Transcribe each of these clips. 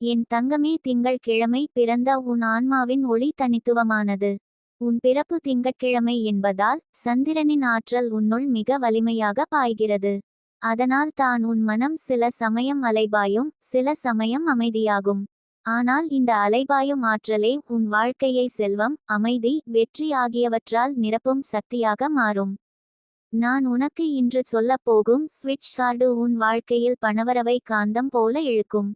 என் தங்கமே திங்கள்கிழமை பிறந்த உன் ஆன்மாவின் ஒளி தனித்துவமானது. உன் பிறப்பு திங்கட்கிழமை என்பதால் சந்திரனின் ஆற்றல் உன்னுள் மிக வலிமையாக பாய்கிறது. அதனால் தான் உன் மனம் சில சமயம் அலைபாயும் சில சமயம் அமைதியாகும். ஆனால் இந்த அலைபாயும் ஆற்றலே உன் வாழ்க்கையை செல்வம் அமைதி வெற்றி ஆகியவற்றால் நிரப்பும் சக்தியாக மாறும். நான் உனக்கு இன்று சொல்லப் போகும் ஸ்விட்ச் கார்டு உன் வாழ்க்கையில் பணவரவை காந்தம் போல இழுக்கும்.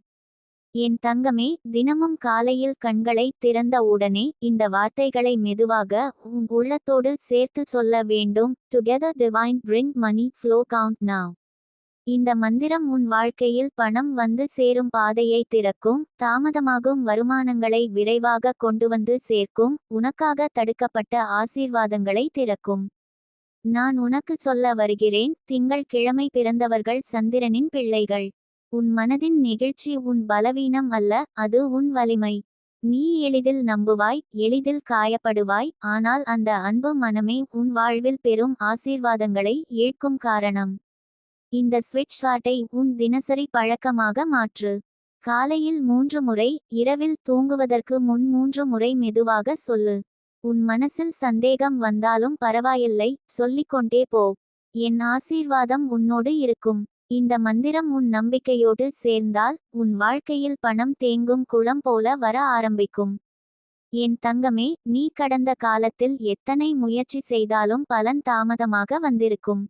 என் தங்கமே தினமும் காலையில் கண்களை திறந்த உடனே இந்த வார்த்தைகளை மெதுவாக உன் உள்ளத்தோடு சேர்த்து சொல்ல வேண்டும். Together divine bring money flow count now. இந்த மந்திரம் உன் வாழ்க்கையில் பணம் வந்து சேரும் பாதையை திறக்கும். தாமதமாகும் வருமானங்களை விரைவாக கொண்டு வந்து சேர்க்கும். உனக்காக தடுக்கப்பட்ட ஆசீர்வாதங்களை திறக்கும். நான் உனக்கு சொல்ல வருகிறேன். திங்கள் கிழமை பிறந்தவர்கள் சந்திரனின் பிள்ளைகள். உன் மனதின் நெகிழ்ச்சி உன் பலவீனம் அல்ல அது உன் வலிமை. நீ எளிதில் நம்புவாய் எளிதில் காயப்படுவாய் ஆனால் அந்த அன்பு மனமே உன் வாழ்வில் பெரும் ஆசீர்வாதங்களை ஈழ்க்கும் காரணம். இந்த ஸ்விட்ச் காட்டை உன் தினசரி பழக்கமாக மாற்று. காலையில் மூன்று முறை இரவில் தூங்குவதற்கு முன் மூன்று முறை மெதுவாக சொல்லு. உன் மனசில் சந்தேகம் வந்தாலும் பரவாயில்லை சொல்லிக்கொண்டே போ. என் ஆசீர்வாதம் உன்னோடு இருக்கும். இந்த மந்திரம் உன் நம்பிக்கையோடு சேர்ந்தால் உன் வாழ்க்கையில் பணம் தேங்கும் குளம் போல வர ஆரம்பிக்கும். என் தங்கமே நீ கடந்த காலத்தில் எத்தனை முயற்சி செய்தாலும் பலன் தாமதமாக வந்திருக்கும்.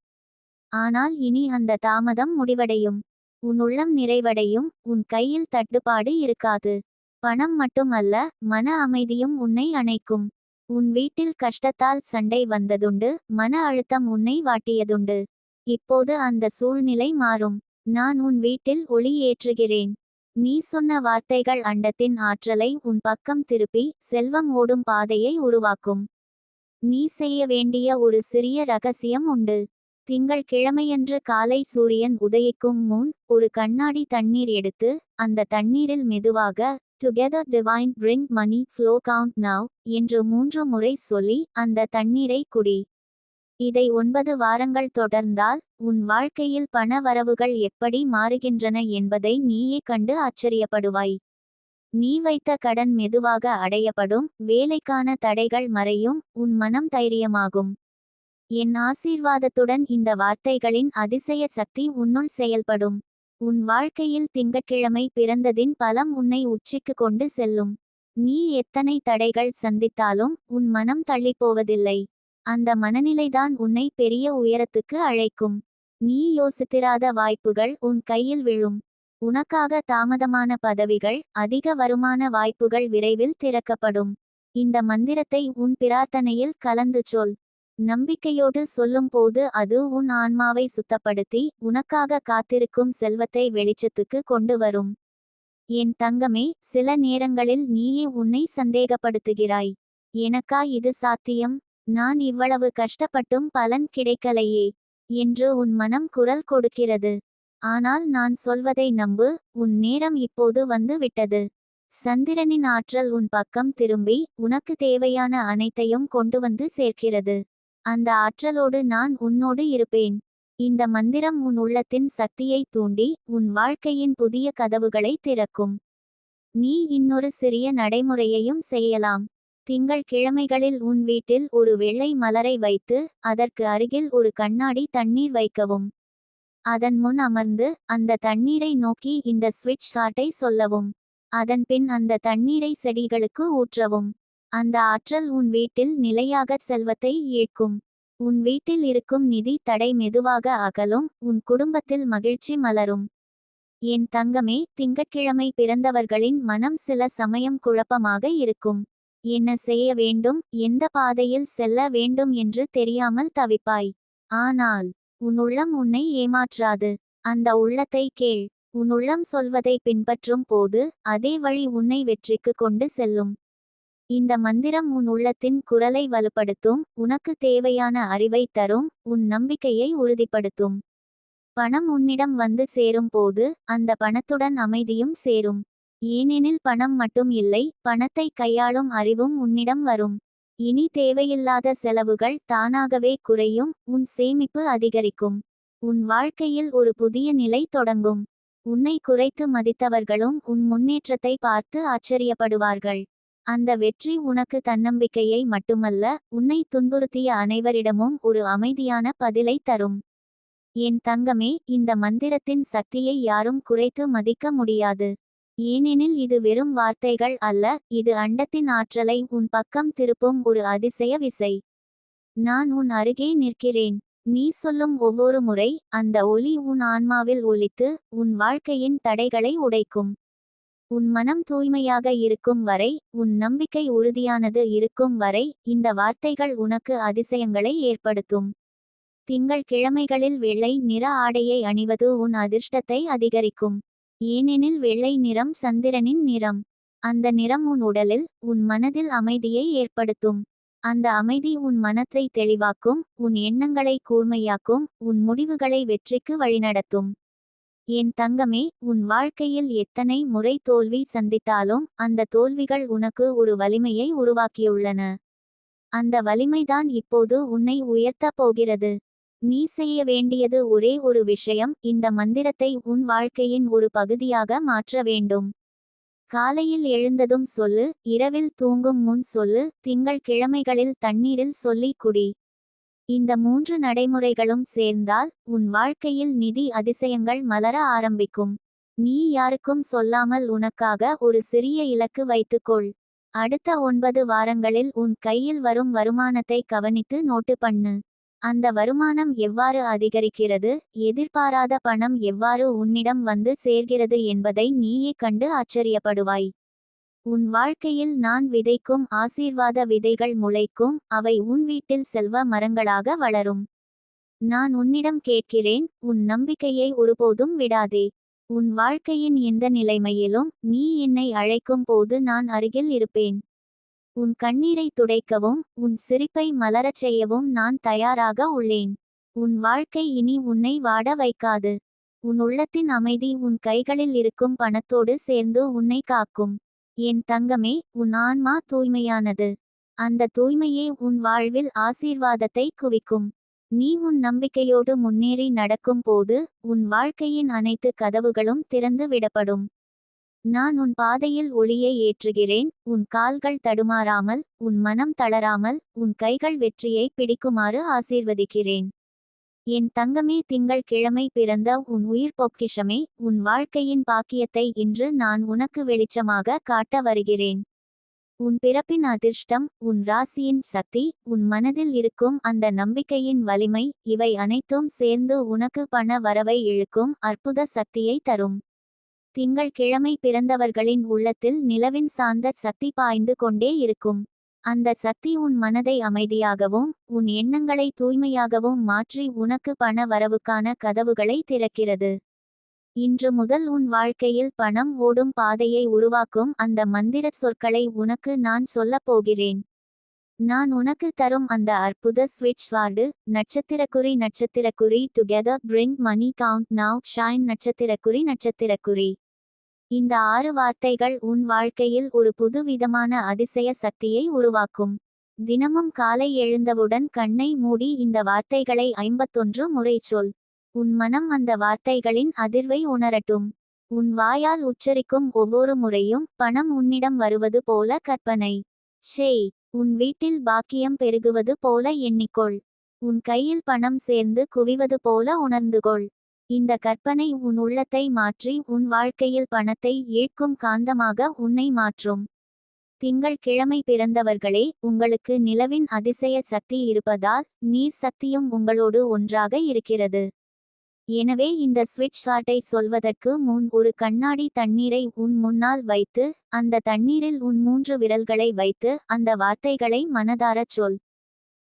ஆனால் இனி அந்த தாமதம் முடிவடையும். உன் உள்ளம் நிறைவடையும் உன் கையில் தட்டுப்பாடு இருக்காது. பணம் மட்டுமல்ல மன அமைதியும் உன்னை அணைக்கும். உன் வீட்டில் கஷ்டத்தால் சண்டை வந்ததுண்டு மன அழுத்தம் உன்னை வாட்டியதுண்டு. இப்போது அந்த சூழ்நிலை மாறும். நான் உன் வீட்டில் ஒளி ஏற்றுகிறேன். நீ சொன்ன வார்த்தைகள் அண்டத்தின் ஆற்றலை உன் பக்கம் திருப்பி செல்வம் ஓடும் பாதையை உருவாக்கும். நீ செய்ய வேண்டிய ஒரு சிறிய ரகசியம் உண்டு. திங்கள் கிழமையன்று காலை சூரியன் உதயிக்கும் முன் ஒரு கண்ணாடி தண்ணீர் எடுத்து அந்த தண்ணீரில் மெதுவாக together divine bring money flow count now என்று மூன்று முறை சொல்லி அந்த தண்ணீரை குடி. இதை ஒன்பது வாரங்கள் தொடர்ந்தால் உன் வாழ்க்கையில் பண வரவுகள் எப்படி மாறுகின்றன என்பதை நீயே கண்டு ஆச்சரியப்படுவாய். நீ வைத்த கடன் மெதுவாக அடையப்படும் வேலைக்கான தடைகள் மறையும் உன் மனம் தைரியமாகும். என் ஆசீர்வாதத்துடன் இந்த வார்த்தைகளின் அதிசய சக்தி உன்னுள் செயல்படும். உன் வாழ்க்கையில் திங்கட்கிழமை பிறந்ததின் பலம் உன்னை உச்சிக்கு கொண்டு செல்லும். நீ எத்தனை தடைகள் சந்தித்தாலும் உன் மனம் தள்ளிப்போவதில்லை. அந்த மனநிலைதான் உன்னை பெரிய உயரத்துக்கு அழைக்கும். நீ யோசித்திராத வாய்ப்புகள் உன் கையில் விழும். உனக்காக தாமதமான பதவிகள் அதிக வருமான வாய்ப்புகள் விரைவில் திறக்கப்படும். இந்த மந்திரத்தை உன் பிரார்த்தனையில் கலந்து சொல். நம்பிக்கையோடு சொல்லும்போது அது உன் ஆன்மாவை சுத்தப்படுத்தி உனக்காக காத்திருக்கும் செல்வத்தை வெளிச்சத்துக்கு கொண்டு வரும். என் தங்கமே சில நேரங்களில் நீயே உன்னை சந்தேகப்படுத்துகிறாய். எனக்கா இது சாத்தியம்? நான் இவ்வளவு கஷ்டப்பட்டும் பலன் கிடைக்கலையே என்று உன் மனம் குரல் கொடுக்கிறது. ஆனால் நான் சொல்வதை நம்பு உன் நேரம் இப்போது வந்து விட்டது சந்திரனின் ஆற்றல் உன் பக்கம் திரும்பி உனக்கு தேவையான அனைத்தையும் கொண்டு வந்து சேர்க்கிறது. அந்த ஆற்றலோடு நான் உன்னோடு இருப்பேன். இந்த மந்திரம் உன் உள்ளத்தின் சக்தியை தூண்டி உன் வாழ்க்கையின் புதிய கதவுகளை திறக்கும். நீ இன்னொரு சிறிய நடைமுறையையும் செய்யலாம். திங்கள் கிழமைகளில் உன் வீட்டில் ஒரு வெள்ளை மலரை வைத்து அதற்கு அருகில் ஒரு கண்ணாடி தண்ணீர் வைக்கவும். அதன் முன் அமர்ந்து அந்த தண்ணீரை நோக்கி இந்த ஸ்விட்ச் கார்ட்டை சொல்லவும். அதன் பின் அந்த தண்ணீரை செடிகளுக்கு ஊற்றவும். அந்த ஆற்றல் உன் வீட்டில் நிலையாக செல்வத்தை ஈழ்க்கும் உன் வீட்டில் இருக்கும் நிதி தடை மெதுவாக அகலும் உன் குடும்பத்தில் மகிழ்ச்சி மலரும். என் தங்கமே திங்கட்கிழமை பிறந்தவர்களின் மனம் சில சமயம் குழப்பமாக இருக்கும். என்ன செய்ய வேண்டும் எந்த பாதையில் செல்ல வேண்டும் என்று தெரியாமல் தவிப்பாய். ஆனால் உன் உள்ளம் உன்னை ஏமாற்றாது. அந்த உள்ளத்தை கேள். உன் உள்ளம் சொல்வதை பின்பற்றும் போது அதே வழி உன்னை வெற்றிக்கு கொண்டு செல்லும். இந்த மந்திரம் உன் உள்ளத்தின் குரலை வலுப்படுத்தும் உனக்கு தேவையான அறிவை தரும் உன் நம்பிக்கையை உறுதிப்படுத்தும். பணம் உன்னிடம் வந்து சேரும் போது அந்த பணத்துடன் அமைதியும் சேரும். ஏனெனில் பணம் மட்டும் இல்லை பணத்தை கையாளும் அறிவும் உன்னிடம் வரும். இனி தேவையில்லாத செலவுகள் தானாகவே குறையும் உன் சேமிப்பு அதிகரிக்கும். உன் வாழ்க்கையில் ஒரு புதிய நிலை தொடங்கும். உன்னை குறைத்து மதித்தவர்களும் உன் முன்னேற்றத்தை பார்த்து ஆச்சரியப்படுவார்கள். அந்த வெற்றி உனக்கு தன்னம்பிக்கையை மட்டுமல்ல உன்னை துன்புறுத்திய அனைவரிடமும் ஒரு அமைதியான பதிலை தரும். என் தங்கமே இந்த மந்திரத்தின் சக்தியை யாரும் குறைத்து மதிக்க முடியாது. ஏனெனில் இது வெறும் வார்த்தைகள் அல்ல இது அண்டத்தின் ஆற்றலை உன் பக்கம் திருப்பும் ஒரு அதிசய விசை. நான் உன் அருகே நிற்கிறேன். நீ சொல்லும் ஒவ்வொரு முறை அந்த ஒலி உன் ஆன்மாவில் ஒலித்து உன் வாழ்க்கையின் தடைகளை உடைக்கும். உன் மனம் தூய்மையாக இருக்கும் வரை உன் நம்பிக்கை உறுதியானது இருக்கும் வரை இந்த வார்த்தைகள் உனக்கு அதிசயங்களை ஏற்படுத்தும். திங்கள் கிழமைகளில் வெள்ளை நிற ஆடையை அணிவது உன் அதிர்ஷ்டத்தை அதிகரிக்கும். ஏனெனில் வெள்ளை நிறம் சந்திரனின் நிறம். அந்த நிறம் உன் உடலில் உன் மனதில் அமைதியை ஏற்படுத்தும். அந்த அமைதி உன் மனத்தை தெளிவாக்கும் உன் எண்ணங்களை கூர்மையாக்கும் உன் முடிவுகளை வெற்றிக்கு வழிநடத்தும். என் தங்கமே உன் வாழ்க்கையில் எத்தனை முறை தோல்வி சந்தித்தாலும் அந்த தோல்விகள் உனக்கு ஒரு வலிமையை உருவாக்கியுள்ளன. அந்த வலிமைதான் இப்போது உன்னை உயர்த்தப் போகிறது. நீ செய்ய வேண்டியது ஒரே ஒரு விஷயம் இந்த மந்திரத்தை உன் வாழ்க்கையின் ஒரு பகுதியாக மாற்ற வேண்டும். காலையில் எழுந்ததும் சொல்லு இரவில் தூங்கும் முன் சொல்லு திங்கள் கிழமைகளில் தண்ணீரில் சொல்லி குடி. இந்த மூன்று நடைமுறைகளும் சேர்ந்தால் உன் வாழ்க்கையில் நிதி அதிசயங்கள் மலர ஆரம்பிக்கும். நீ யாருக்கும் சொல்லாமல் உனக்காக ஒரு சிறிய இலக்கு வைத்துக்கொள். அடுத்த ஒன்பது வாரங்களில் உன் கையில் வரும் வருமானத்தை கவனித்து நோட்டு பண்ணு. அந்த வருமானம் எவ்வாறு அதிகரிக்கிறது எதிர்பாராத பணம் எவ்வாறு உன்னிடம் வந்து சேர்கிறது என்பதை நீயே கண்டு ஆச்சரியப்படுவாய். உன் வாழ்க்கையில் நான் விதைக்கும் ஆசீர்வாத விதைகள் முளைக்கும் அவை உன் வீட்டில் செல்வ மரங்களாக வளரும். நான் உன்னிடம் கேட்கிறேன் உன் நம்பிக்கையை ஒருபோதும் விடாதே. உன் வாழ்க்கையின் எந்த நிலைமையிலும் நீ என்னை அழைக்கும் போது நான் அருகில் இருப்பேன். உன் கண்ணீரை துடைக்கவும் உன் சிரிப்பை மலரச் செய்யவும் நான் தயாராக உள்ளேன். உன் வாழ்க்கை இனி உன்னை வாட வைக்காது. உன் உள்ளத்தின் அமைதி உன் கைகளில் இருக்கும் பணத்தோடு சேர்ந்து உன்னை காக்கும். என் தங்கமே உன் ஆன்மா தூய்மையானது. அந்த தூய்மையே உன் வாழ்வில் ஆசீர்வாதத்தை குவிக்கும். நீ உன் நம்பிக்கையோடு முன்னேறி நடக்கும் போது உன் வாழ்க்கையின் அனைத்து கதவுகளும் திறந்து விடப்படும். நான் உன் பாதையில் ஒளியை ஏற்றுகிறேன் உன் கால்கள் தடுமாறாமல் உன் மனம் தளராமல் உன் கைகள் வெற்றியை பிடிக்குமாறு ஆசீர்வதிக்கிறேன். என் தங்கமே திங்கள் கிழமை பிறந்த உன் உயிர் பொக்கிஷமே உன் வாழ்க்கையின் பாக்கியத்தை இன்று நான் உனக்கு வெளிச்சமாக காட்ட வருகிறேன். உன் பிறப்பின் அதிர்ஷ்டம் உன் ராசியின் சக்தி உன் மனதில் இருக்கும் அந்த நம்பிக்கையின் வலிமை இவை அனைத்தும் சேர்ந்து உனக்கு பண வரவை இழுக்கும் அற்புத சக்தியை தரும். திங்கள் கிழமை பிறந்தவர்களின் உள்ளத்தில் நிலவின் சார்ந்த சக்தி பாய்ந்து கொண்டே இருக்கும். அந்த சக்தி உன் மனதை அமைதியாகவும் உன் எண்ணங்களை தூய்மையாகவும் மாற்றி உனக்கு பண வரவுக்கான கதவுகளை திறக்கிறது. இன்று முதல் உன் வாழ்க்கையில் பணம் ஓடும் பாதையை உருவாக்கும் அந்த மந்திர சொற்களை உனக்கு நான் சொல்லப் போகிறேன். நான் உனக்கு தரும் அந்த அற்புத ஸ்விட்ச் வார்டு நட்சத்திரக்குறி நட்சத்திரக்குறி together bring money count now shine நட்சத்திரக்குறி நட்சத்திரக்குறி. இந்த ஆறு வார்த்தைகள் உன் வாழ்க்கையில் ஒரு புதுவிதமான அதிசய சக்தியை உருவாக்கும். தினமும் காலை எழுந்தவுடன் கண்ணை மூடி இந்த வார்த்தைகளை ஐம்பத்தொன்று முறை சொல். உன் மனம் அந்த வார்த்தைகளின் அதிர்வை உணரட்டும். உன் வாயால் உச்சரிக்கும் ஒவ்வொரு முறையும் பணம் உன்னிடம் வருவது போல கற்பனை. ஷேய் உன் வீட்டில் பாக்கியம் பெருகுவது போல எண்ணிக்கொள். உன் கையில் பணம் சேர்ந்து குவிவது போல உணர்ந்துகொள். இந்த கற்பனை உன் உள்ளத்தை மாற்றி உன் வாழ்க்கையில் பணத்தை ஈழ்க்கும் காந்தமாக உன்னை மாற்றும். திங்கள் கிழமை பிறந்தவர்களே உங்களுக்கு நிலவின் அதிசய சக்தி இருப்பதால் நீர் சக்தியும் உங்களோடு ஒன்றாக இருக்கிறது. எனவே இந்த ஸ்விட்ச் கார்டை சொல்வதற்கு முன் ஒரு கண்ணாடி தண்ணீரை உன் முன்னால் வைத்து அந்த தண்ணீரில் உன் மூன்று விரல்களை வைத்து அந்த வார்த்தைகளை மனதாரச் சொல்.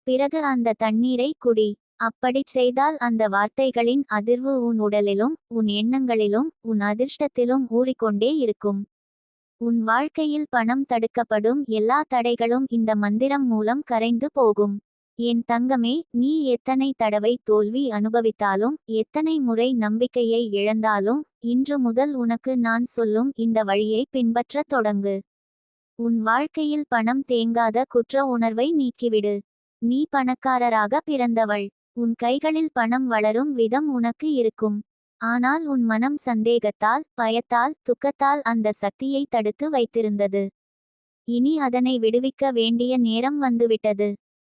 பிறகு அந்த தண்ணீரை குடி. அப்படிச் செய்தால் அந்த வார்த்தைகளின் அதிர்வு உன் உடலிலும் உன் எண்ணங்களிலும் உன் அதிர்ஷ்டத்திலும் ஊறிக்கொண்டே இருக்கும். உன் வாழ்க்கையில் பணம் தடுக்கப்படும் எல்லா தடைகளும் இந்த மந்திரம் மூலம் கரைந்து போகும். என் தங்கமே நீ எத்தனை தடவை தோல்வி அனுபவித்தாலும் எத்தனை முறை நம்பிக்கையை இழந்தாலும் இன்று முதல் உனக்கு நான் சொல்லும் இந்த வழியை பின்பற்றத் தொடங்கு. உன் வாழ்க்கையில் பணம் தேங்காத குற்ற உணர்வை நீக்கிவிடு. நீ பணக்காரராக பிறந்தவள். உன் கைகளில் பணம் வளரும் விதம் உனக்கு இருக்கும். ஆனால் உன் மனம் சந்தேகத்தால் பயத்தால் துக்கத்தால் அந்த சக்தியை தடுத்து வைத்திருந்தது. இனி அதனை விடுவிக்க வேண்டிய நேரம் வந்துவிட்டது.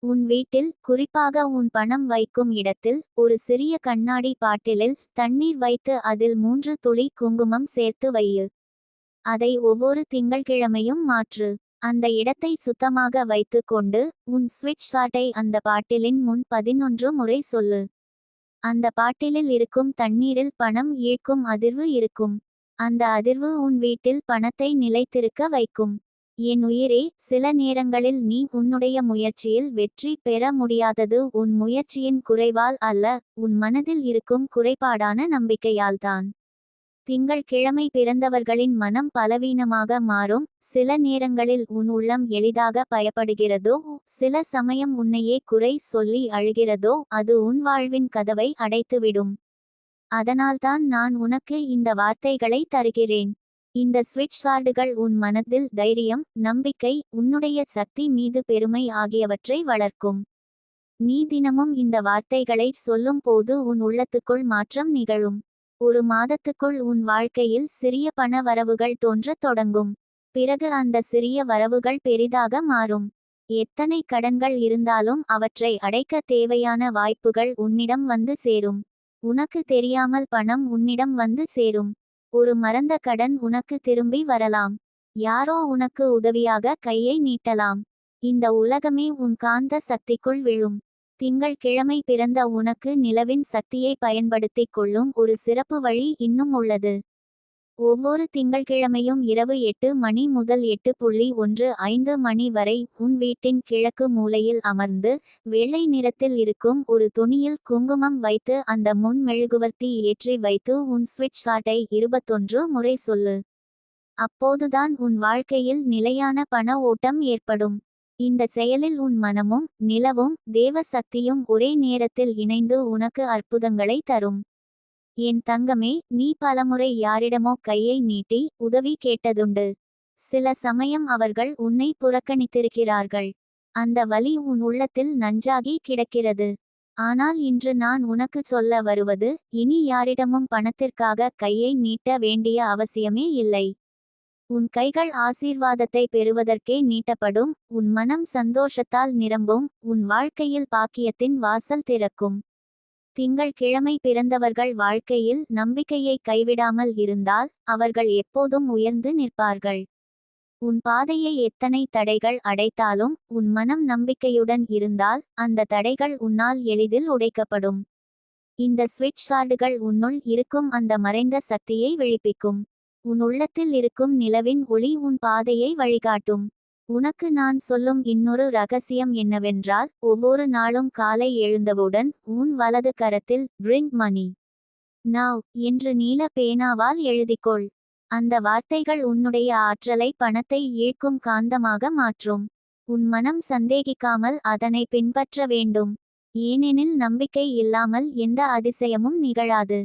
உன் வீட்டில் குறிப்பாக உன் பணம் வைக்கும் இடத்தில் ஒரு சிறிய கண்ணாடி பாட்டிலில் தண்ணீர் வைத்து அதில் மூன்று துளி குங்குமம் சேர்த்து வையு. அதை ஒவ்வொரு திங்கள்கிழமையும் மாற்று. அந்த இடத்தை சுத்தமாக வைத்துக்கொண்டு உன் ஸ்விட்ச் காட்டை அந்த பாட்டிலின் முன் பதினொன்று முறை சொல்லு. அந்த பாட்டிலில் இருக்கும் தண்ணீரில் பணம் ஈழ்க்கும் அதிர்வு இருக்கும். அந்த அதிர்வு உன் வீட்டில் பணத்தை நிலைத்திருக்க வைக்கும். என் உயிரே சில நேரங்களில் நீ உன்னுடைய முயற்சியில் வெற்றி பெற முடியாதது உன் முயற்சியின் குறைவால் அல்ல உன் மனதில் இருக்கும் குறைபாடான நம்பிக்கையால்தான். திங்கள் கிழமை பிறந்தவர்களின் மனம் பலவீனமாக மாறும். சில நேரங்களில் உன் உள்ளம் எளிதாக பயப்படுகிறதோ சில சமயம் உன்னையே குறை சொல்லி அழுகிறதோ அது உன் வாழ்வின் கதவை அடைத்துவிடும். அதனால்தான் நான் உனக்கு இந்த வார்த்தைகளை தருகிறேன். இந்த ஸ்விட்ச் கார்டுகள் உன் மனதில் தைரியம் நம்பிக்கை உன்னுடைய சக்தி மீது பெருமை ஆகியவற்றை வளர்க்கும். நீ தினமும் இந்த வார்த்தைகளை சொல்லும் போது உன் உள்ளத்துக்குள் மாற்றம் நிகழும். ஒரு மாதத்துக்குள் உன் வாழ்க்கையில் சிறிய பண வரவுகள் தோன்றத் தொடங்கும். பிறகு அந்த சிறிய வரவுகள் பெரிதாக மாறும். எத்தனை கடன்கள் இருந்தாலும் அவற்றை அடைக்க தேவையான வாய்ப்புகள் உன்னிடம் வந்து சேரும். உனக்கு தெரியாமல் பணம் உன்னிடம் வந்து சேரும். ஒரு மறந்த கடன் உனக்கு திரும்பி வரலாம். யாரோ உனக்கு உதவியாக கையை நீட்டலாம். இந்த உலகமே உன் காந்த சக்திக்குள் விழும். திங்கள் கிழமை பிறந்த உனக்கு நிலவின் சக்தியை பயன்படுத்திக் கொள்ளும் ஒரு சிறப்பு வழி இன்னும் உள்ளது. ஒவ்வொரு திங்கள்கிழமையும் இரவு எட்டு மணி முதல் எட்டு புள்ளி ஒன்று ஐந்து மணி வரை உன் வீட்டின் கிழக்கு மூலையில் அமர்ந்து வெள்ளை நிறத்தில் இருக்கும் ஒரு துணியில் குங்குமம் வைத்து அந்த முன் மெழுகுவர்த்தி ஏற்றி வைத்து உன் ஸ்விட்ச் கார்டை இருபத்தொன்று முறை சொல்லு. அப்போதுதான் உன் வாழ்க்கையில் நிலையான பண ஓட்டம் ஏற்படும். இந்த செயலில் உன் மனமும் நிலவும் தேவ சக்தியும் ஒரே நேரத்தில் இணைந்து உனக்கு அற்புதங்களை தரும். என் தங்கமே நீ பலமுறை யாரிடமோ கையை நீட்டி உதவி கேட்டதுண்டு. சில சமயம் அவர்கள் உன்னை புறக்கணித்திருக்கிறார்கள். அந்த வலி உன் உள்ளத்தில் நஞ்சாகி கிடக்கிறது. ஆனால் இன்று நான் உனக்கு சொல்ல வருவது இனி யாரிடமும் பணத்திற்காக கையை நீட்ட வேண்டிய அவசியமே இல்லை. உன் கைகள் ஆசீர்வாதத்தை பெறுவதற்கே நீட்டப்படும் உன் மனம் சந்தோஷத்தால் நிரம்பும் உன் வாழ்க்கையில் பாக்கியத்தின் வாசல் திறக்கும். திங்கள் கிழமை பிறந்தவர்கள் வாழ்க்கையில் நம்பிக்கையை கைவிடாமல் இருந்தால் அவர்கள் எப்போதும் உயர்ந்து நிற்பார்கள். உன் பாதையை எத்தனை தடைகள் அடைத்தாலும் உன் மனம் நம்பிக்கையுடன் இருந்தால் அந்த தடைகள் உன்னால் எளிதில் உடைக்கப்படும். இந்த ஸ்விட்ச் கார்டுகள் உன்னுள் இருக்கும் அந்த மறைந்த சக்தியை விழிப்பிக்கும். உன் உள்ளத்தில் இருக்கும் நிலவின் ஒளி உன் பாதையை வழிகாட்டும். உனக்கு நான் சொல்லும் இன்னொரு ரகசியம் என்னவென்றால் ஒவ்வொரு நாளும் காலை எழுந்தவுடன் உன் வலது கரத்தில் பிரிங் மணி நாவ் என்று நீல பேனாவால் எழுதிக்கொள். அந்த வார்த்தைகள் உன்னுடைய ஆற்றலை பணத்தை ஈழ்க்கும் காந்தமாக மாற்றும். உன் மனம் சந்தேகிக்காமல் அதனை பின்பற்ற வேண்டும். ஏனெனில் நம்பிக்கை இல்லாமல் எந்த அதிசயமும் நிகழாது.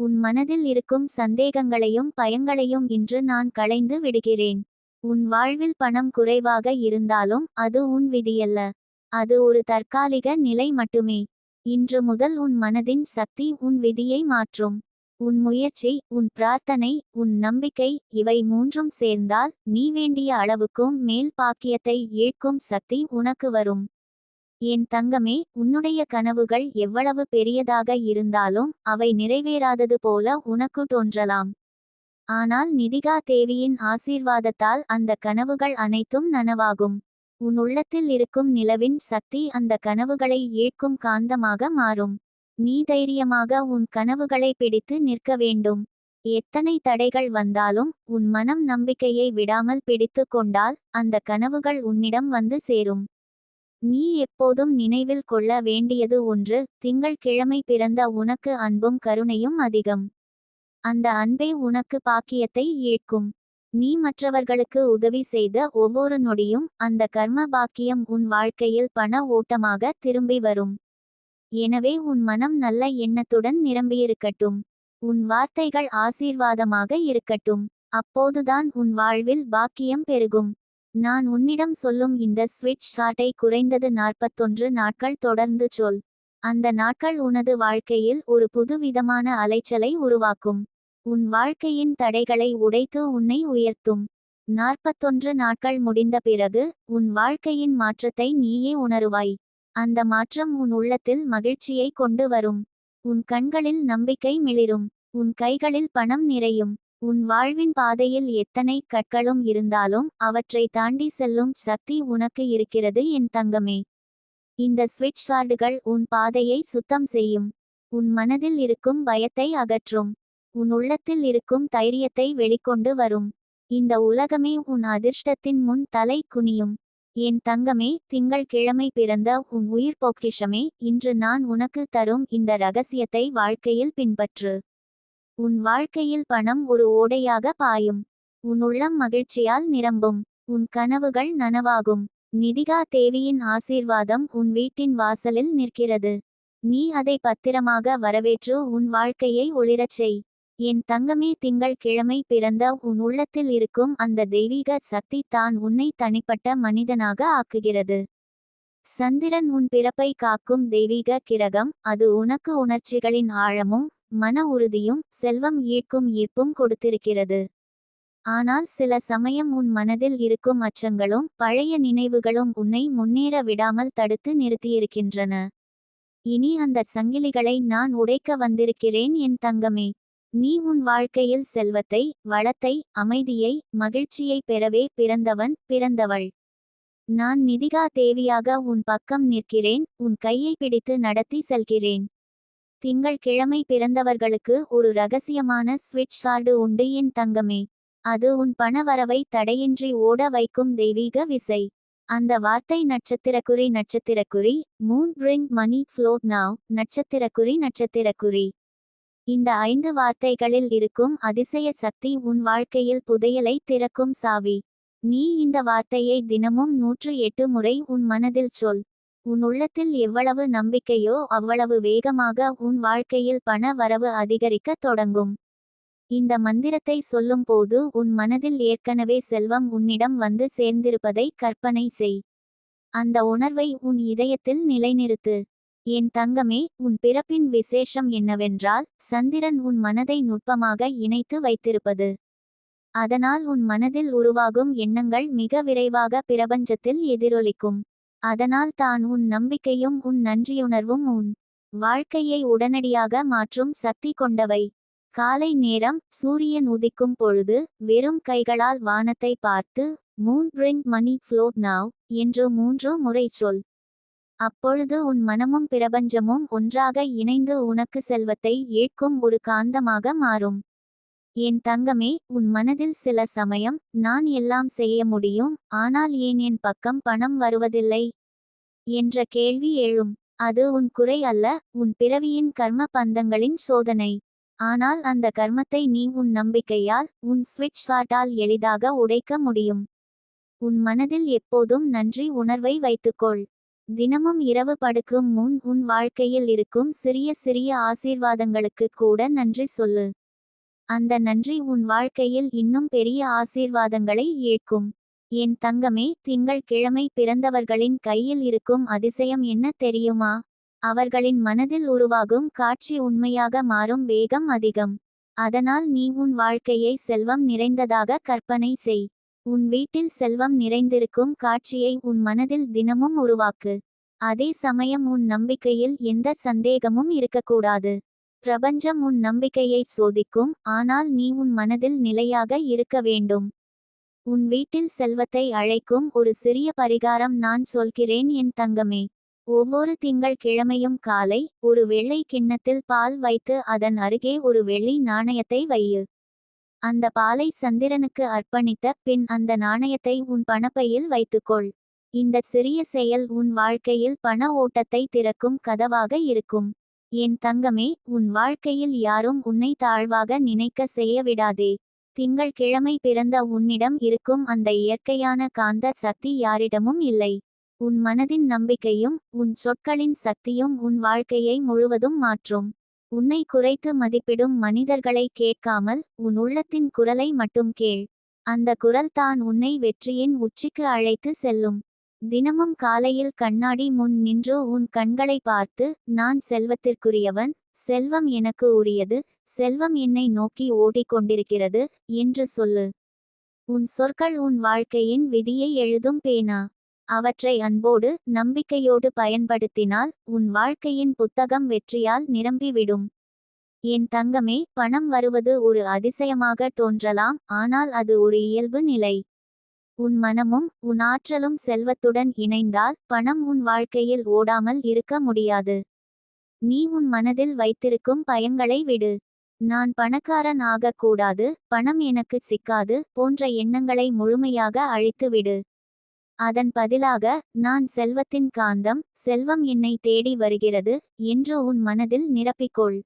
உன் மனதில் இருக்கும் சந்தேகங்களையும் பயங்களையும் இன்று நான் களைந்து விடுகிறேன். உன் வாழ்வில் பணம் குறைவாக இருந்தாலும் அது உன் விதியல்ல. அது ஒரு தற்காலிக நிலை மட்டுமே. இன்று முதல் உன் மனதின் சக்தி உன் விதியை மாற்றும். உன் முயற்சி உன் பிரார்த்தனை உன் நம்பிக்கை இவை மூன்றும் சேர்ந்தால் நீ வேண்டிய அளவுக்கும் மேல் பாக்கியத்தை ஈழ்க்கும் சக்தி உனக்கு வரும். என் தங்கமே உன்னுடைய கனவுகள் எவ்வளவு பெரியதாக இருந்தாலும் அவை நிறைவேறாதது போல உனக்கு தோன்றலாம். ஆனால் நிதிகா தேவியின் ஆசீர்வாதத்தால் அந்த கனவுகள் அனைத்தும் நனவாகும். உன் உள்ளத்தில் இருக்கும் நிலவின் சக்தி அந்த கனவுகளை ஈழ்க்கும் காந்தமாக மாறும். நீ தைரியமாக உன் கனவுகளை பிடித்து நிற்க வேண்டும். எத்தனை தடைகள் வந்தாலும் உன் மனம் நம்பிக்கையை விடாமல் பிடித்து கொண்டால் அந்த கனவுகள் உன்னிடம் வந்து சேரும். நீ எப்போதும் நினைவில் கொள்ள வேண்டியது ஒன்று திங்கள் கிழமை பிறந்த உனக்கு அன்பும் கருணையும் அதிகம். அந்த அன்பே உனக்கு பாக்கியத்தை ஈழ்க்கும் நீ மற்றவர்களுக்கு உதவி செய்த ஒவ்வொரு நொடியும் அந்த கர்ம பாக்கியம் உன் வாழ்க்கையில் பண ஓட்டமாக திரும்பி வரும். எனவே உன் மனம் நல்ல எண்ணத்துடன் நிரம்பியிருக்கட்டும். உன் வார்த்தைகள் ஆசீர்வாதமாக இருக்கட்டும். அப்போதுதான் உன் வாழ்வில் பாக்கியம் பெருகும். நான் உன்னிடம் சொல்லும் இந்த ஸ்விட்ச் காட்டை குறைந்தது நாற்பத்தொன்று நாட்கள் தொடர்ந்து சொல். அந்த நாட்கள் உனது வாழ்க்கையில் ஒரு புதுவிதமான அலைச்சலை உருவாக்கும். உன் வாழ்க்கையின் தடைகளை உடைத்து உன்னை உயர்த்தும். நாற்பத்தொன்று நாட்கள் முடிந்த பிறகு உன் வாழ்க்கையின் மாற்றத்தை நீயே உணருவாய். அந்த மாற்றம் உன் உள்ளத்தில் மகிழ்ச்சியை கொண்டு வரும். உன் கண்களில் நம்பிக்கை மிளிரும். உன் கைகளில் பணம் நிறையும். உன் வாழ்வின் பாதையில் எத்தனை கற்களும் இருந்தாலும் அவற்றை தாண்டி செல்லும் சக்தி உனக்கு இருக்கிறது என் தங்கமே. இந்த ஸ்விட்ச் கார்டுகள் உன் பாதையை சுத்தம் செய்யும். உன் மனதில் இருக்கும் பயத்தை அகற்றும். உன் உள்ளத்தில் இருக்கும் தைரியத்தை வெளிக்கொண்டு வரும். இந்த உலகமே உன் அதிர்ஷ்டத்தின் முன் தலை குனியும். என் தங்கமே திங்கள் கிழமை பிறந்த உன் உயிர் பொக்கிஷமே இன்று நான் உனக்கு தரும் இந்த ரகசியத்தை வாழ்க்கையில் பின்பற்று. உன் வாழ்க்கையில் பணம் ஒரு ஓடையாக பாயும். உன் உள்ளம் மகிழ்ச்சியால் நிரம்பும். உன் கனவுகள் நனவாகும். நிதிகா தேவியின் ஆசீர்வாதம் உன் வீட்டின் வாசலில் நிற்கிறது. நீ அதை பத்திரமாக வரவேற்று உன் வாழ்க்கையை ஒளிரச் செய். என் தங்கமே திங்கள் கிழமை பிறந்த உன் உள்ளத்தில் இருக்கும் அந்த தெய்வீக சக்தி தான் உன்னை தனிப்பட்ட மனிதனாக ஆக்குகிறது. சந்திரன் உன் பிறப்பை காக்கும் தெய்வீக கிரகம் அது உனக்கு உணர்ச்சிகளின் ஆழமும் மன உறுதியும் செல்வம் ஈர்க்கும் ஈர்ப்பும் கொடுத்திருக்கிறது. ஆனால் சில சமயம் உன் மனதில் இருக்கும் அச்சங்களும் பழைய நினைவுகளும் உன்னை முன்னேற விடாமல் தடுத்து நிறுத்தியிருக்கின்றன. இனி அந்த சங்கிலிகளை நான் உடைக்க வந்திருக்கிறேன் என் தங்கமே. நீ உன் வாழ்க்கையில் செல்வத்தை வளத்தை அமைதியை மகிழ்ச்சியை பெறவே பிறந்தவன் பிறந்தவள். நான் நிதிகா தேவியாக உன் பக்கம் நிற்கிறேன் உன் கையை பிடித்து நடத்தி செல்கிறேன். திங்கள்கிழமை பிறந்தவர்களுக்கு ஒரு ரகசியமான ஸ்விட்ச் கார்டு உண்டு. என் தங்கமே அது உன் பணவரவை தடையின்றி ஓட வைக்கும் தெய்வீக விசை. அந்த வார்த்தை நட்சத்திரக்குறி நட்சத்திரக்குறி moon bring money flow now நட்சத்திரக்குறி நட்சத்திரக்குறி. இந்த ஐந்து வார்த்தைகளில் இருக்கும் அதிசய சக்தி உன் வாழ்க்கையில் புதையலை திறக்கும் சாவி. நீ இந்த வார்த்தையை தினமும் நூற்று எட்டு முறை உன் மனதில் சொல். உன் உள்ளத்தில் எவ்வளவு நம்பிக்கையோ அவ்வளவு வேகமாக உன் வாழ்க்கையில் பண வரவு அதிகரிக்கத் தொடங்கும். இந்த மந்திரத்தை சொல்லும்போது உன் மனதில் ஏற்கனவே செல்வம் உன்னிடம் வந்து சேர்ந்திருப்பதை கற்பனை செய். அந்த உணர்வை உன் இதயத்தில் நிலைநிறுத்து. என் தங்கமே உன் பிறப்பின் விசேஷம் என்னவென்றால் சந்திரன் உன் மனதை நுட்பமாக இணைத்து வைத்திருப்பது. அதனால் உன் மனதில் உருவாகும் எண்ணங்கள் மிக விரைவாக பிரபஞ்சத்தில் எதிரொலிக்கும். அதனால் தான் உன் நம்பிக்கையும் உன் நன்றியுணர்வும் உன் வாழ்க்கையை உடனடியாக மாற்றும் சக்தி கொண்டவை. காலை நேரம் சூரியன் உதிக்கும் பொழுது வெறும் கைகளால் வானத்தை பார்த்து moon bring money float now என்று மூன்று முறை சொல். அப்பொழுது உன் மனமும் பிரபஞ்சமும் ஒன்றாக இணைந்து உனக்கு செல்வத்தை ஏற்கும் ஒரு காந்தமாக மாறும். என் தங்கமே உன் மனதில் சில சமயம் நான் எல்லாம் செய்ய முடியும் ஆனால் ஏன் என் பக்கம் பணம் வருவதில்லை? என்ற கேள்வி எழும். அது உன் குறை அல்ல உன் பிறவியின் கர்ம பந்தங்களின் சோதனை. ஆனால் அந்த கர்மத்தை நீ உன் நம்பிக்கையால் உன் ஸ்விட்ச் கார்ட்டால் எளிதாக உடைக்க முடியும். உன் மனதில் எப்போதும் நன்றி உணர்வை வைத்துக்கொள். தினமும் இரவு படுக்கும் முன் உன் வாழ்க்கையில் இருக்கும் சிறிய சிறிய ஆசீர்வாதங்களுக்கு கூட நன்றி சொல்லு. அந்த நன்றி உன் வாழ்க்கையில் இன்னும் பெரிய ஆசீர்வாதங்களை ஈழ்க்கும் என் தங்கமே திங்கள் கிழமை பிறந்தவர்களின் கையில் இருக்கும் அதிசயம் என்ன தெரியுமா? அவர்களின் மனதில் உருவாகும் காட்சி உண்மையாக மாறும் வேகம் அதிகம். அதனால் நீ உன் வாழ்க்கையை செல்வம் நிறைந்ததாக கற்பனை செய். உன் வீட்டில் செல்வம் நிறைந்திருக்கும் காட்சியை உன் மனதில் தினமும் உருவாக்கு. அதே சமயம் உன் நம்பிக்கையில் எந்த சந்தேகமும் இருக்கக்கூடாது. பிரபஞ்சம் உன் நம்பிக்கையை சோதிக்கும் ஆனால் நீ உன் மனதில் நிலையாக இருக்க வேண்டும். உன் வீட்டில் செல்வத்தை அழைக்கும் ஒரு சிறிய பரிகாரம் நான் சொல்கிறேன் என் தங்கமே. ஒவ்வொரு திங்கள் கிழமையும் காலை ஒரு வெள்ளை கிண்ணத்தில் பால் வைத்து அதன் அருகே ஒரு வெள்ளி நாணயத்தை வையு. அந்த பாலை சந்திரனுக்கு அர்ப்பணித்த பின் அந்த நாணயத்தை உன் பணப்பையில் வைத்துக்கொள். இந்த சிறிய செயல் உன் வாழ்க்கையில் பண ஓட்டத்தை திறக்கும் கதவாக இருக்கும். என் தங்கமே உன் வாழ்க்கையில் யாரும் உன்னை தாழ்வாக நினைக்க செய்ய விடாதே திங்கள் கிழமை பிறந்த உன்னிடம் இருக்கும் அந்த இயற்கையான காந்த சக்தி யாரிடமும் இல்லை. உன் மனதின் நம்பிக்கையும் உன் சொற்களின் சக்தியும் உன் வாழ்க்கையை முழுவதும் மாற்றும். உன்னை குறைத்து மதிப்பிடும் மனிதர்களை கேட்காமல் உன் உள்ளத்தின் குரலை மட்டும் கேள். அந்த குரல் தான் உன்னை வெற்றியின் உச்சிக்கு அழைத்து செல்லும். தினமும் காலையில் கண்ணாடி முன் நின்று உன் கண்களை பார்த்து நான் செல்வத்திற்குரியவன் செல்வம் எனக்கு உரியது செல்வம் என்னை நோக்கி ஓடிக்கொண்டிருக்கிறது என்று சொல்லு. உன் சொற்கள் உன் வாழ்க்கையின் விதியை எழுதும் பேனா. அவற்றை அன்போடு நம்பிக்கையோடு பயன்படுத்தினால் உன் வாழ்க்கையின் புத்தகம் வெற்றியால் நிரம்பிவிடும். என் தங்கமே பணம் வருவது ஒரு அதிசயமாக தோன்றலாம் ஆனால் அது ஒரு இயல்பு நிலை. உன் மனமும் உன் ஆற்றலும் செல்வத்துடன் இணைந்தால் பணம் உன் வாழ்க்கையில் ஓடாமல் இருக்க முடியாது. நீ உன் மனதில் வைத்திருக்கும் பயங்களை விடு. நான் பணக்காரன் ஆகக்கூடாது பணம் எனக்கு சிக்காது போன்ற எண்ணங்களை முழுமையாக அழித்துவிடு அதன் பதிலாக நான் செல்வத்தின் காந்தம் செல்வம் என்னை தேடி வருகிறது என்று உன் மனதில் நிரப்பிக்கொள்.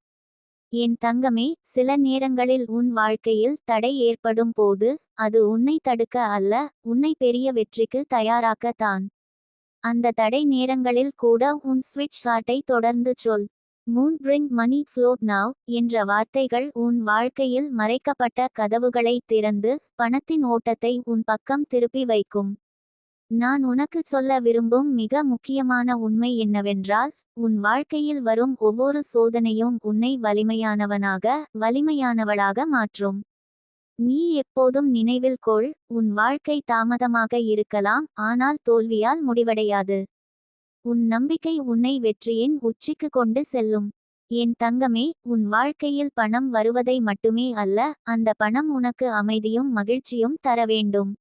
என் தங்கமே சில நேரங்களில் உன் வாழ்க்கையில் தடை ஏற்படும் போது அது உன்னை தடுக்க அல்ல உன்னை பெரிய வெற்றிக்கு தயாராக்க தான். அந்த தடை நேரங்களில் கூட உன் ஸ்விட்ச் ஹார்ட்டை தொடர்ந்து சொல். Moon bring money flow now என்ற வார்த்தைகள் உன் வாழ்க்கையில் மறைக்கப்பட்ட கதவுகளை திறந்து பணத்தின் ஓட்டத்தை உன் பக்கம் திருப்பி வைக்கும். நான் உனக்கு சொல்ல விரும்பும் மிக முக்கியமான உண்மை என்னவென்றால் உன் வாழ்க்கையில் வரும் ஒவ்வொரு சோதனையும் உன்னை வலிமையானவனாக வலிமையானவளாக மாற்றும். நீ எப்போதும் நினைவில் கொள் உன் வாழ்க்கை தாமதமாக இருக்கலாம் ஆனால் தோல்வியால் முடிவடையாது. உன் நம்பிக்கை உன்னை வெற்றியின் உச்சிக்கு கொண்டு செல்லும். என் தங்கமே உன் வாழ்க்கையில் பணம் வருவதை மட்டுமே அல்ல அந்த பணம் உனக்கு அமைதியும் மகிழ்ச்சியும் தர வேண்டும்.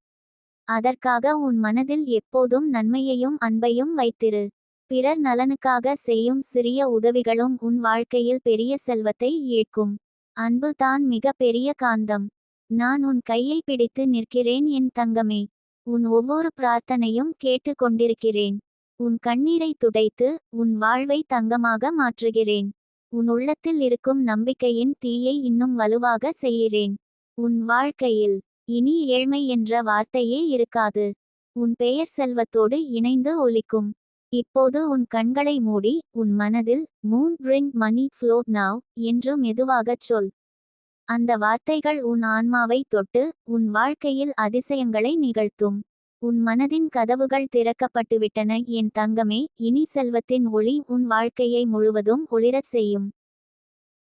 அதற்காக உன் மனதில் எப்போதும் நன்மையையும் அன்பையும் வைத்திரு. பிறர் நலனுக்காக செய்யும் சிறிய உதவிகளும் உன் வாழ்க்கையில் பெரிய செல்வத்தை ஈழ்க்கும் அன்பு தான் மிக பெரிய காந்தம். நான் உன் கையை பிடித்து நிற்கிறேன் என் தங்கமே. உன் ஒவ்வொரு பிரார்த்தனையும் கேட்டு கொண்டிருக்கிறேன். உன் கண்ணீரை துடைத்து உன் வாழ்வை தங்கமாக மாற்றுகிறேன். உன் உள்ளத்தில் இருக்கும் நம்பிக்கையின் தீயை இன்னும் வலுவாக செய்கிறேன். உன் வாழ்க்கையில் இனி ஏழ்மை என்ற வார்த்தையே இருக்காது. உன் பெயர் செல்வத்தோடு இணைந்து ஒலிக்கும். இப்போது உன் கண்களை மூடி உன் மனதில் moon bring money flow now என்று மெதுவாகச் சொல். அந்த வார்த்தைகள் உன் ஆன்மாவை தொட்டு உன் வாழ்க்கையில் அதிசயங்களை நிகழ்த்தும். உன் மனதின் கதவுகள் திறக்கப்பட்டுவிட்டன. என் தங்கமே இனி செல்வத்தின் ஒளி உன் வாழ்க்கையை முழுவதும் ஒளிரச் செய்யும்.